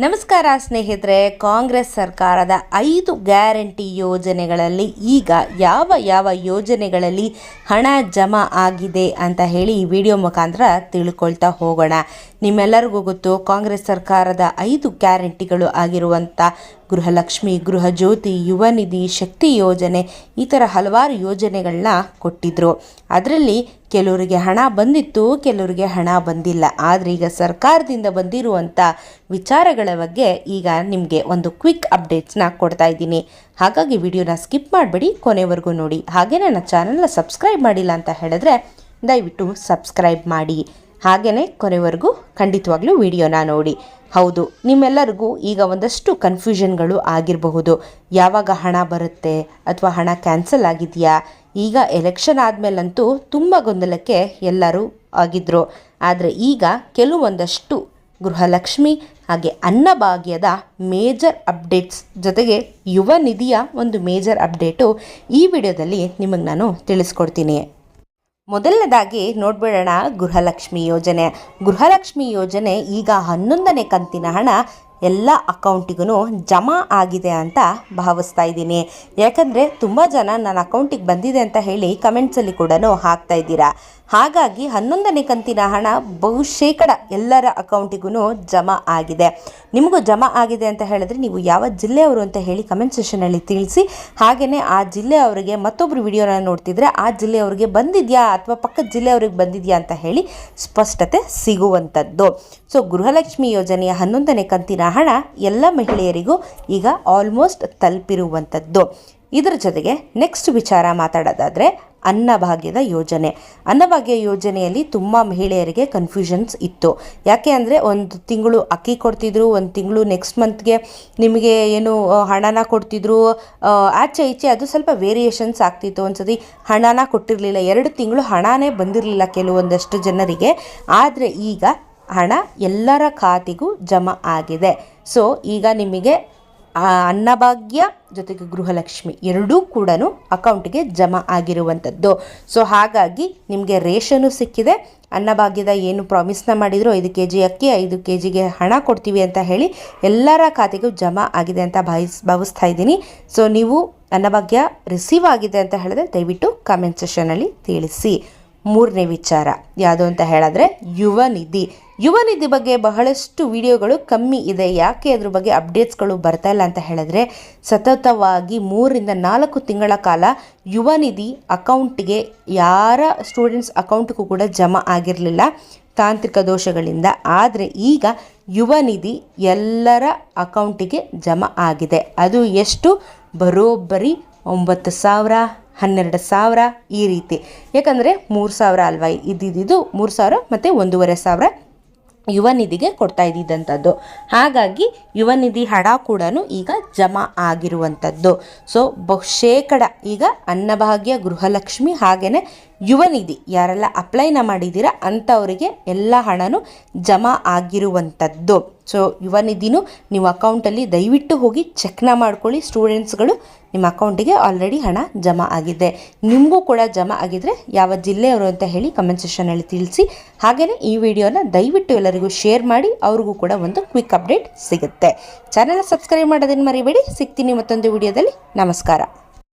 ನಮಸ್ಕಾರ ಸ್ನೇಹಿತರೆ, ಕಾಂಗ್ರೆಸ್ ಸರ್ಕಾರದ ಐದು ಗ್ಯಾರಂಟಿ ಯೋಜನೆಗಳಲ್ಲಿ ಈಗ ಯಾವ ಯಾವ ಯೋಜನೆಗಳಲ್ಲಿ ಹಣ ಜಮಾ ಆಗಿದೆ ಅಂತ ಹೇಳಿ ಈ ವಿಡಿಯೋ ಮುಖಾಂತರ ತಿಳ್ಕೊಳ್ತಾ ಹೋಗೋಣ. ನಿಮ್ಮೆಲ್ಲರಿಗೂ ಗೊತ್ತು, ಕಾಂಗ್ರೆಸ್ ಸರ್ಕಾರದ ಐದು ಗ್ಯಾರಂಟಿಗಳು ಆಗಿರುವಂಥ ಗೃಹಲಕ್ಷ್ಮಿ, ಗೃಹಜ್ಯೋತಿ ಯುವ ನಿಧಿ ಶಕ್ತಿ ಯೋಜನೆ ಈ ಥರ ಹಲವಾರು ಯೋಜನೆಗಳನ್ನ ಕೊಟ್ಟಿದ್ದರು ಅದರಲ್ಲಿ ಕೆಲವರಿಗೆ ಹಣ ಬಂದಿತ್ತು, ಕೆಲವರಿಗೆ ಹಣ ಬಂದಿಲ್ಲ. ಆದರೆ ಈಗ ಸರ್ಕಾರದಿಂದ ಬಂದಿರುವಂಥ ವಿಚಾರಗಳ ಬಗ್ಗೆ ಈಗ ನಿಮಗೆ ಒಂದು ಕ್ವಿಕ್ ಅಪ್ಡೇಟ್ಸ್ನ ಕೊಡ್ತಾ ಇದ್ದೀನಿ. ಹಾಗಾಗಿ ವಿಡಿಯೋನ ಸ್ಕಿಪ್ ಮಾಡಬೇಡಿ, ಕೊನೆವರೆಗೂ ನೋಡಿ. ಹಾಗೆ ನನ್ನ ಚಾನಲ್ನ ಸಬ್ಸ್ಕ್ರೈಬ್ ಮಾಡಿಲ್ಲ ಅಂತ ಹೇಳಿದ್ರೆ ದಯವಿಟ್ಟು ಸಬ್ಸ್ಕ್ರೈಬ್ ಮಾಡಿ. ಹಾಗೆಯೇ ಕೊನೆವರೆಗೂ ಖಂಡಿತವಾಗ್ಲೂ ವಿಡಿಯೋನ ನೋಡಿ. ಹೌದು, ನಿಮ್ಮೆಲ್ಲರಿಗೂ ಈಗ ಒಂದಷ್ಟು ಕನ್ಫ್ಯೂಷನ್ಗಳು ಆಗಿರಬಹುದು. ಯಾವಾಗ ಹಣ ಬರುತ್ತೆ ಅಥವಾ ಹಣ ಕ್ಯಾನ್ಸಲ್ ಆಗಿದೆಯಾ? ಈಗ ಎಲೆಕ್ಷನ್ ಆದಮೇಲಂತೂ ತುಂಬ ಗೊಂದಲಕ್ಕೆ ಎಲ್ಲರೂ ಆಗಿದ್ದರು ಆದರೆ ಈಗ ಕೆಲವೊಂದಷ್ಟು ಗೃಹಲಕ್ಷ್ಮಿ ಹಾಗೆ ಅನ್ನಭಾಗ್ಯದ ಮೇಜರ್ ಅಪ್ಡೇಟ್ಸ್ ಜೊತೆಗೆ ಯುವ ನಿಧಿಯ ಒಂದು ಮೇಜರ್ ಅಪ್ಡೇಟು ಈ ವಿಡಿಯೋದಲ್ಲಿ ನಿಮಗೆ ನಾನು ತಿಳಿಸ್ಕೊಡ್ತೀನಿ. ಮೊದಲನೇದಾಗಿ ನೋಡ್ಬಿಡೋಣ ಗೃಹಲಕ್ಷ್ಮಿ ಯೋಜನೆ. ಗೃಹಲಕ್ಷ್ಮಿ ಯೋಜನೆ ಈಗ ಹನ್ನೊಂದನೇ ಕಂತಿನ ಹಣ. ಎಲ್ಲ ಅಕೌಂಟಿಗೂ ಜಮಾ ಆಗಿದೆ ಅಂತ ಭಾವಿಸ್ತಾ ಇದ್ದೀನಿ. ಯಾಕಂದರೆ ತುಂಬ ಜನ ನನ್ನ ಅಕೌಂಟಿಗೆ ಬಂದಿದೆ ಅಂತ ಹೇಳಿ ಕಮೆಂಟ್ಸಲ್ಲಿ ಕೂಡ ಹಾಕ್ತಾ ಇದ್ದೀರಾ. ಹಾಗಾಗಿ ಹನ್ನೊಂದನೇ ಕಂತಿನ ಹಣ ಬಹುಶೇಕಡ ಎಲ್ಲರ ಅಕೌಂಟಿಗೂ ಜಮಾ ಆಗಿದೆ. ನಿಮಗೂ ಜಮಾ ಆಗಿದೆ ಅಂತ ಹೇಳಿದ್ರೆ ನೀವು ಯಾವ ಜಿಲ್ಲೆಯವರು ಅಂತ ಹೇಳಿ ಕಮೆಂಟ್ ಸೆಷನಲ್ಲಿ ತಿಳಿಸಿ. ಹಾಗೆಯೇ ಆ ಜಿಲ್ಲೆಯವರಿಗೆ ಮತ್ತೊಬ್ಬರು ವಿಡಿಯೋನ ನೋಡ್ತಿದ್ರೆ ಆ ಜಿಲ್ಲೆಯವರಿಗೆ ಬಂದಿದೆಯಾ ಅಥವಾ ಪಕ್ಕದ ಜಿಲ್ಲೆಯವ್ರಿಗೆ ಬಂದಿದೆಯಾ ಅಂತ ಹೇಳಿ ಸ್ಪಷ್ಟತೆ ಸಿಗುವಂಥದ್ದು. ಸೊ ಗೃಹಲಕ್ಷ್ಮಿ ಯೋಜನೆಯ ಹನ್ನೊಂದನೇ ಕಂತಿನ ಹಣ ಎಲ್ಲ ಮಹಿಳೆಯರಿಗೂ ಈಗ ಆಲ್ಮೋಸ್ಟ್ ತಲುಪಿರುವಂಥದ್ದು. ಇದರ ಜೊತೆಗೆ ನೆಕ್ಸ್ಟ್ ವಿಚಾರ ಮಾತಾಡೋದಾದರೆ ಅನ್ನಭಾಗ್ಯದ ಯೋಜನೆ. ಅನ್ನಭಾಗ್ಯ ಯೋಜನೆಯಲ್ಲಿ ತುಂಬ ಮಹಿಳೆಯರಿಗೆ ಕನ್ಫ್ಯೂಷನ್ಸ್ ಇತ್ತು. ಯಾಕೆ ಅಂದರೆ ಒಂದು ತಿಂಗಳು ಅಕ್ಕಿ ಕೊಡ್ತಿದ್ರು, ಒಂದು ತಿಂಗಳು ನೆಕ್ಸ್ಟ್ ಮಂತ್ಗೆ ನಿಮಗೆ ಏನು ಹಣನ ಕೊಡ್ತಿದ್ರು ಆಚೆ ಈಚೆ ಅದು ಸ್ವಲ್ಪ ವೇರಿಯೇಷನ್ಸ್ ಆಗ್ತಿತ್ತು. ಒಂದ್ಸತಿ ಹಣನ ಕೊಟ್ಟಿರಲಿಲ್ಲ, ಎರಡು ತಿಂಗಳು ಹಣನೇ ಬಂದಿರಲಿಲ್ಲ ಕೆಲವೊಂದಷ್ಟು ಜನರಿಗೆ. ಆದರೆ ಈಗ ಹಣ ಎಲ್ಲರ ಖಾತೆಗೂ ಜಮಾ ಆಗಿದೆ. ಸೊ ಈಗ ನಿಮಗೆ ಅನ್ನಭಾಗ್ಯ ಜೊತೆಗೆ ಗೃಹಲಕ್ಷ್ಮಿ ಎರಡೂ ಕೂಡ ಅಕೌಂಟ್ಗೆ ಜಮಾ ಆಗಿರುವಂಥದ್ದು. ಸೊ ಹಾಗಾಗಿ ನಿಮಗೆ ರೇಷನು ಸಿಕ್ಕಿದೆ. ಅನ್ನಭಾಗ್ಯದ ಏನು ಪ್ರಾಮಿಸ್ನ ಮಾಡಿದ್ರು ಐದು ಕೆ ಜಿ ಅಕ್ಕಿ, ಐದು ಕೆ ಜಿಗೆ ಹಣ ಕೊಡ್ತೀವಿ ಅಂತ ಹೇಳಿ ಎಲ್ಲರ ಖಾತೆಗೂ ಜಮಾ ಆಗಿದೆ ಅಂತ ಭಾವಿಸ್, ಭಾವಿಸ್ತಾ ಇದ್ದೀನಿ. ಸೊ ನೀವು ಅನ್ನಭಾಗ್ಯ ರಿಸೀವ್ ಆಗಿದೆ ಅಂತ ಹೇಳಿದ್ರೆ ದಯವಿಟ್ಟು ಕಮೆಂಟ್ ಸೆಷನಲ್ಲಿ ತಿಳಿಸಿ. ಮೂರನೇ ವಿಚಾರ. ಯಾವುದು ಅಂತ ಹೇಳಿದ್ರೆ ಯುವ ನಿಧಿ ಯುವ ನಿಧಿ ಬಗ್ಗೆ ಬಹಳಷ್ಟು ವಿಡಿಯೋಗಳು ಕಮ್ಮಿ ಇದೆ. ಯಾಕೆ ಅದ್ರ ಬಗ್ಗೆ ಅಪ್ಡೇಟ್ಸ್ಗಳು ಬರ್ತಾ ಇಲ್ಲ ಅಂತ ಹೇಳಿದ್ರೆ, ಸತತವಾಗಿ ಮೂರರಿಂದ ನಾಲ್ಕು ತಿಂಗಳ ಕಾಲ ಯುವ ನಿಧಿ ಅಕೌಂಟ್ಗೆ ಯಾರ ಸ್ಟೂಡೆಂಟ್ಸ್ ಅಕೌಂಟ್ಗೂ ಕೂಡ ಜಮಾ ಆಗಿರಲಿಲ್ಲ ತಾಂತ್ರಿಕ ದೋಷಗಳಿಂದ. ಆದರೆ ಈಗ ಯುವ ನಿಧಿ ಎಲ್ಲರ ಅಕೌಂಟಿಗೆ ಜಮಾ ಆಗಿದೆ. ಅದು ಎಷ್ಟು? ಬರೋಬ್ಬರಿ ಒಂಬತ್ತು ಸಾವಿರ. ಹನ್ನೆರಡು ಸಾವಿರ ಈ ರೀತಿ. ಯಾಕಂದರೆ ಮೂರು ಸಾವಿರ ಅಲ್ವಾ? ಇದ್ದಿದ್ದು ಮೂರು ಸಾವಿರ ಮತ್ತು ಒಂದೂವರೆ ಸಾವಿರ ಯುವ ನಿಧಿಗೆ ಕೊಡ್ತಾ ಇದ್ದಿದ್ದಂಥದ್ದು. ಹಾಗಾಗಿ ಯುವ ನಿಧಿ ಹಣ ಕೂಡ ಈಗ ಜಮಾ ಆಗಿರುವಂಥದ್ದು. ಸೊ ಬಹುಶೇಕಡ ಈಗ ಅನ್ನಭಾಗ್ಯ ಗೃಹಲಕ್ಷ್ಮಿ ಹಾಗೆಯೇ ಯುವ ನಿಧಿ ಯಾರೆಲ್ಲ ಅಪ್ಲೈನ ಮಾಡಿದ್ದೀರಾ ಅಂಥವರಿಗೆ ಎಲ್ಲ ಹಣನೂ ಜಮಾ ಆಗಿರುವಂಥದ್ದು. ಸೊ ಯುವ ನಿಧಿನೂ ನೀವು ಅಕೌಂಟಲ್ಲಿ ದಯವಿಟ್ಟು ಹೋಗಿ ಚೆಕ್ನ ಮಾಡ್ಕೊಳ್ಳಿ. ಸ್ಟೂಡೆಂಟ್ಸ್ಗಳು ನಿಮ್ಮ ಅಕೌಂಟಿಗೆ ಆಲ್ರೆಡಿ ಹಣ ಜಮಾ ಆಗಿದೆ. ನಿಮಗೂ ಕೂಡ ಜಮಾ ಆಗಿದ್ರೆ ಯಾವ ಜಿಲ್ಲೆಯವರು ಅಂತ ಹೇಳಿ ಕಮೆಂಟ್ ಸೆಷನಲ್ಲಿ ತಿಳಿಸಿ. ಹಾಗೆಯೇ ಈ ವಿಡಿಯೋನ ದಯವಿಟ್ಟು ಎಲ್ಲರಿಗೂ ಶೇರ್ ಮಾಡಿ, ಅವ್ರಿಗೂ ಕೂಡ ಒಂದು ಕ್ವಿಕ್ ಅಪ್ಡೇಟ್ ಸಿಗುತ್ತೆ. ಚಾನೆಲ್ ಸಬ್ಸ್ಕ್ರೈಬ್ ಮಾಡೋದನ್ನು ಮರಿಬೇಡಿ. ಸಿಗ್ತೀನಿ ಮತ್ತೊಂದು ವಿಡಿಯೋದಲ್ಲಿ. ನಮಸ್ಕಾರ.